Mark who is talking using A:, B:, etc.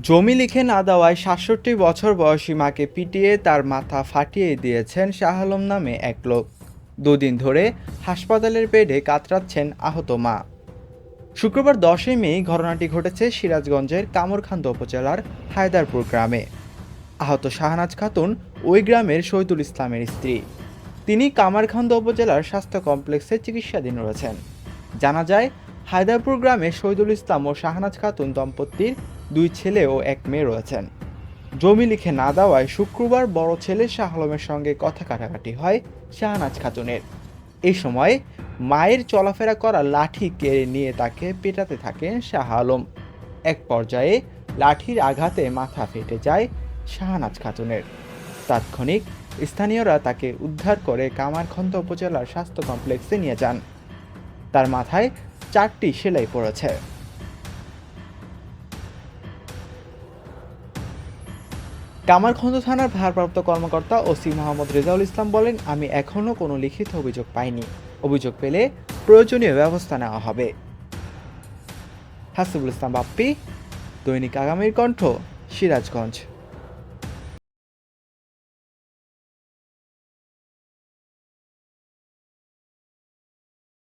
A: জমি লিখে না দেওয়ায় সাতষট্টি বছর বয়সী মাকে পিটিয়ে তার মাথা ফাটিয়ে দিয়েছেন শাহ আলম নামে এক লোক। দুদিন ধরে হাসপাতালের বেডে কাতরাচ্ছেন আহত মা। শুক্রবার দশই মে ঘটনাটি ঘটেছে সিরাজগঞ্জের কামরখান্দ উপজেলার হায়দারপুর গ্রামে। আহত শাহনাজ খাতুন ওই গ্রামের শহীদুল ইসলামের স্ত্রী। তিনি কামারখান্দ উপজেলার স্বাস্থ্য কমপ্লেক্সে চিকিৎসাধীন রয়েছেন। জানা যায়, হায়দারপুর গ্রামে শহীদুল ইসলাম ও শাহনাজ খাতুন দম্পতির দুই ছেলে ও এক মেয়ে রয়েছেন। জমি লিখে না দেওয়ায় শুক্রবার বড় ছেলে শাহ আলমের সঙ্গে কথা কাটাকাটি হয় শাহনাজ খাতুনের। এই সময় মায়ের চলাফেরা করা লাঠি কেড়ে নিয়ে তাকে পেটাতে থাকেন শাহ আলম। এক পর্যায়ে লাঠির আঘাতে মাথা ফেটে যায় শাহনাজ খাতুনের। তাৎক্ষণিক স্থানীয়রা তাকে উদ্ধার করে কামারখন্দ উপজেলার স্বাস্থ্য কমপ্লেক্সে নিয়ে যান। তার মাথায় চারটি সেলাই পড়েছে। কামারখন্দ থানার ভারপ্রাপ্ত কর্মকর্তা ওসি মোহাম্মদ রেজাউল ইসলাম বলেন, আমি এখনও কোনো লিখিত অভিযোগ পাইনি। অভিযোগ পেলে প্রয়োজনীয় ব্যবস্থা নেওয়া হবে। হাসিবুল ইসলাম বাপ্পি, দৈনিক আগামীর কণ্ঠ, সিরাজগঞ্জ।